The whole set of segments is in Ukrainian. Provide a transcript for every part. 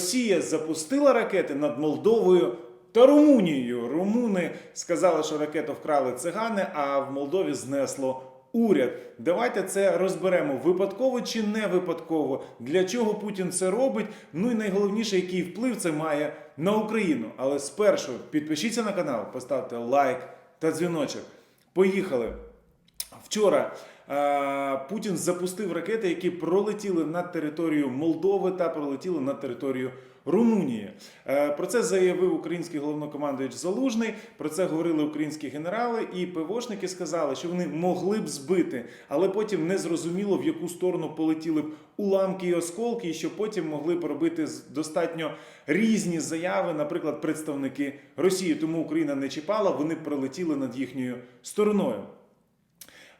Росія запустила ракети над Молдовою та Румунією. Румуни сказали, що ракету вкрали цигани, а в Молдові знесло уряд. Давайте це розберемо випадково чи не випадково. Для чого Путін це робить? Ну і найголовніше, який вплив це має на Україну. Але спершу підпишіться на канал, поставте лайк та дзвіночок. Поїхали. Вчора Путін запустив ракети, які пролетіли над територію Молдови та пролетіли над територію Румунії. Е, про це заявив український головнокомандуючий Залужний. Про це говорили українські генерали, і ПВОшники сказали, що вони могли б збити, але потім не зрозуміло в яку сторону полетіли б уламки і осколки, і що потім могли б робити достатньо різні заяви, наприклад, представники Росії. Тому Україна не чіпала, вони пролетіли над їхньою стороною.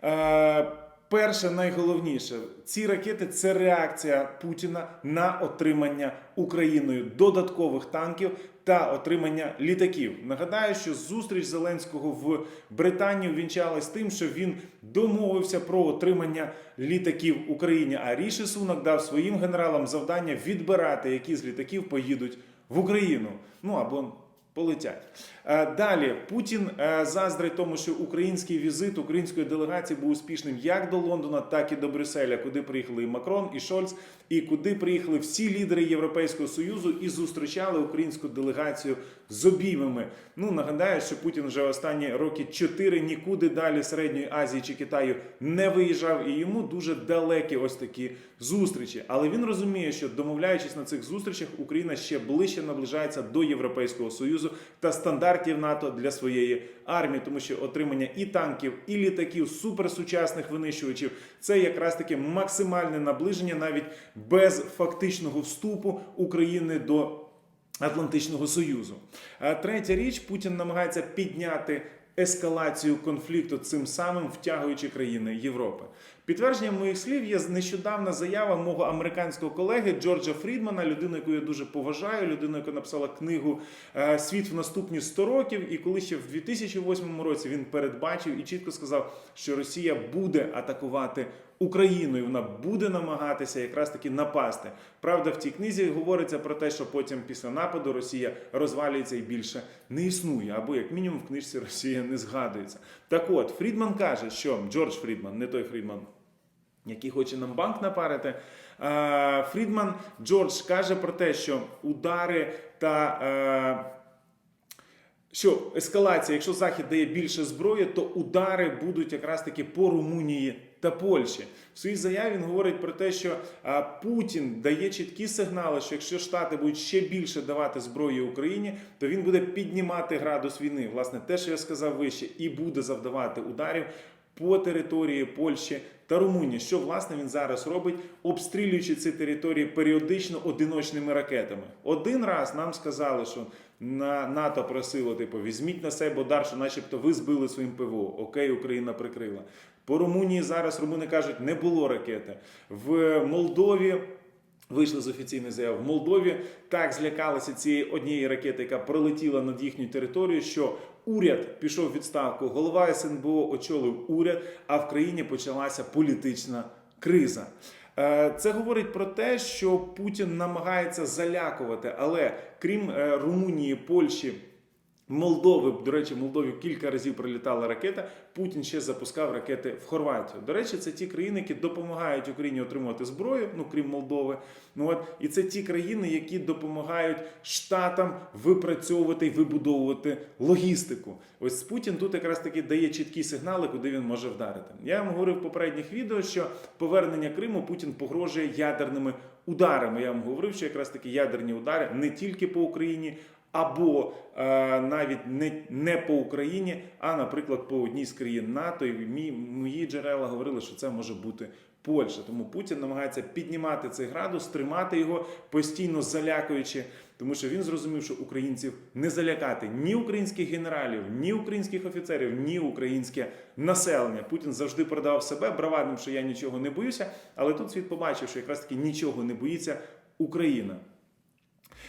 Е, Перше, найголовніше, ці ракети це реакція Путіна на отримання Україною додаткових танків та отримання літаків. Нагадаю, що зустріч Зеленського в Британії вінчалась тим, що він домовився про отримання літаків Україні. А Ріші Сунак дав своїм генералам завдання відбирати, які з літаків поїдуть в Україну. Ну або полетять. Е, Далі Путін е, заздрить тому, що український візит української делегації був успішним як до Лондона, так і до Брюсселя, куди приїхали і Макрон, і Шольц, і куди приїхали всі лідери Європейського союзу і зустрічали українську делегацію з обіймами. Ну нагадаю, що Путін вже останні роки чотири нікуди далі Середньої Азії чи Китаю не виїжджав, і йому дуже далекі ось такі зустрічі. Але він розуміє, що домовляючись на цих зустрічах, Україна ще ближче наближається до Європейського союзу та стандартів НАТО для своєї армії, тому що отримання і танків, і літаків суперсучасних винищувачів це якраз таки максимальне наближення навіть без фактичного вступу України до Атлантичного Союзу. Третя річ, Путін намагається підняти ескалацію конфлікту, цим самим втягуючи країни Європи. Підтвердженням моїх слів є нещодавна заява мого американського колеги Джорджа Фрідмана, людину, яку я дуже поважаю, людину, яка написала книгу е, Світ в наступні 100 років. І коли ще в 2008 році він передбачив і чітко сказав, що Росія буде атакувати Україну, і вона буде намагатися якраз таки напасти. Правда, в цій книзі говориться про те, що потім після нападу Росія розвалюється і більше не існує, або як мінімум в книжці Росія не згадується. Так от Фрідман каже, що Джордж Фрідман, не той Фрідман, який хоче нам банк напарити. Е, Фрідман Джордж каже про те, що удари та. Що ескалація, якщо Захід дає більше зброї, то удари будуть якраз таки по Румунії та Польщі. В своїй заяві він говорить про те, що Путін дає чіткі сигнали, що якщо Штати будуть ще більше давати зброї Україні, то він буде піднімати градус війни. Власне, те, що я сказав вище, і буде завдавати ударів по території Польщі та Румунії. Що власне він зараз робить, обстрілюючи ці території періодично одиночними ракетами. Один раз нам сказали, що на НАТО просило, типу, візьміть на себе удар, що начебто ви збили своїм ПВО. Окей, Україна прикрила. По Румунії зараз румуни кажуть, не було ракети. В Молдові. Вийшли з офіційної заяви в Молдові. Так злякалися цієї однієї ракети, яка пролетіла над їхню територію. Що уряд пішов в відставку, голова СНБО очолив уряд, а в країні почалася політична криза. Е, Це говорить про те, що Путін намагається залякувати, але крім е, Румунії, Польщі. Молдови, до речі, в Молдові кілька разів прилітала ракета. Путін ще запускав ракети в Хорватію. До речі, це ті країни, які допомагають Україні отримувати зброю, ну крім Молдови. Ну от і це ті країни, які допомагають штатам випрацьовувати і вибудовувати логістику. Ось Путін тут якраз таки дає чіткі сигнали, куди він може вдарити. Я вам говорив в попередніх відео, що повернення Криму Путін погрожує ядерними ударами. Я вам говорив, що якраз таки ядерні удари не тільки по Україні або е, навіть не, не по Україні, а, наприклад, по одній з країн НАТО. І мі, мої джерела говорили, що це може бути Польща. Тому Путін намагається піднімати цей градус, тримати його постійно залякуючи, тому що він зрозумів, що українців не залякати ні українських генералів, ні українських офіцерів, ні українське населення. Путін завжди продавав себе бравадним, що я нічого не боюся. Але тут світ побачив, що якраз таки нічого не боїться Україна.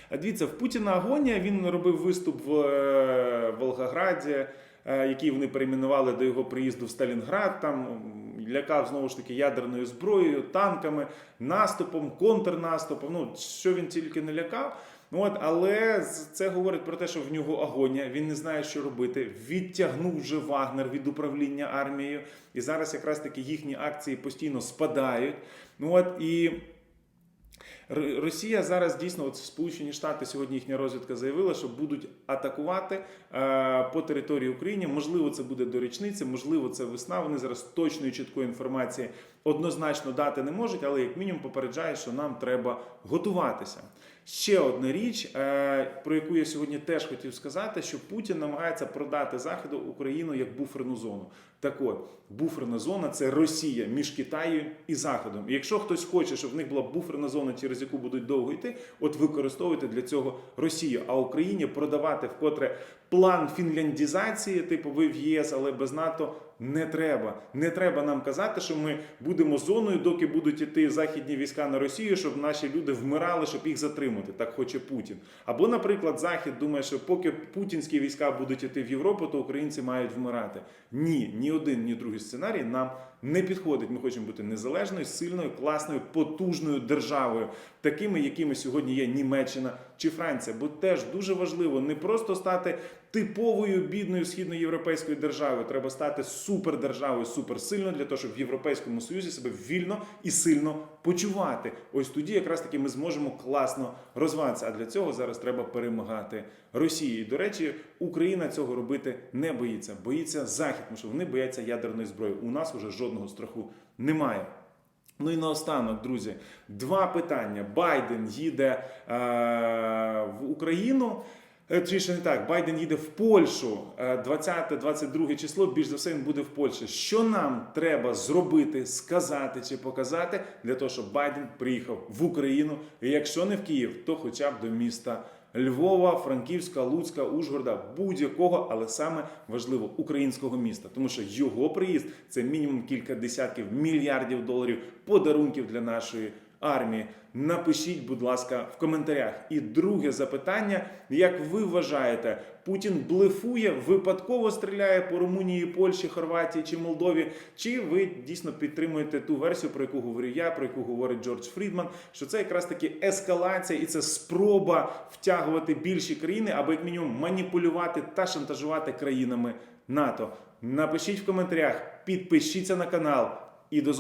А Дивіться, в Путіна агонія він робив виступ в е, Волгограді, е, який вони перейменували до його приїзду в Сталінград. Там лякав знову ж таки ядерною зброєю, танками, наступом, контрнаступом. Ну що він тільки не лякав. От, але це говорить про те, що в нього агонія, він не знає, що робити. Відтягнув вже Вагнер від управління армією, і зараз якраз таки їхні акції постійно спадають. От і Росія зараз дійсно, от Сполучені Штати сьогодні їхня розвідка заявила, що будуть атакувати е, по території України. Можливо, це буде до річниці, можливо, це весна. Вони зараз точної чіткої інформації однозначно дати не можуть, але як мінімум попереджають, що нам треба готуватися. Ще одна річ, е, про яку я сьогодні теж хотів сказати, що Путін намагається продати Заходу Україну як буферну зону. Так от, буферна зона це Росія між Китаєм і Заходом. І якщо хтось хоче, щоб в них була буферна зона, через яку будуть довго йти, от використовуйте для цього Росію. А Україні продавати вкотре план фінляндізації, типу ви в ЄС, але без НАТО. Не треба. Не треба нам казати, що ми будемо зоною, доки будуть іти західні війська на Росію, щоб наші люди вмирали, щоб їх затримати. Так хоче Путін. Або, наприклад, Захід думає, що поки путінські війська будуть іти в Європу, то українці мають вмирати. Ні, ні один, ні другий сценарій нам не підходить. Ми хочемо бути незалежною, сильною, класною, потужною державою, такими, якими сьогодні є Німеччина чи Франція. Бо теж дуже важливо не просто стати типовою бідною східноєвропейською державою. Треба стати супердержавою, суперсильною для того, щоб в Європейському Союзі себе вільно і сильно почувати. Ось тоді якраз таки ми зможемо класно розвиватися. А для цього зараз треба перемагати Росії. І, до речі, Україна цього робити не боїться. Боїться Захід, тому що вони бояться ядерної зброї. У нас уже жодного страху немає. Ну і наостанок, друзі, два питання. Байден їде е, в Україну. Е, ще не так, Байден їде в Польщу е, 20-22 число. Більш за все він буде в Польщі. Що нам треба зробити, сказати чи показати для того, щоб Байден приїхав в Україну? І якщо не в Київ, то хоча б до міста Львова, Франківська, Луцька, Ужгорода, будь-якого, але саме важливо українського міста, тому що його приїзд це мінімум кілька десятків мільярдів доларів подарунків для нашої армії. Напишіть, будь ласка, в коментарях. І друге запитання: як ви вважаєте, Путін блефує, випадково стріляє по Румунії, Польщі, Хорватії чи Молдові? Чи ви дійсно підтримуєте ту версію, про яку говорю я, про яку говорить Джордж Фрідман? Що це якраз таки ескалація і це спроба втягувати більші країни, або як мінімум маніпулювати та шантажувати країнами НАТО? Напишіть в коментарях, підпишіться на канал і до зустрічі.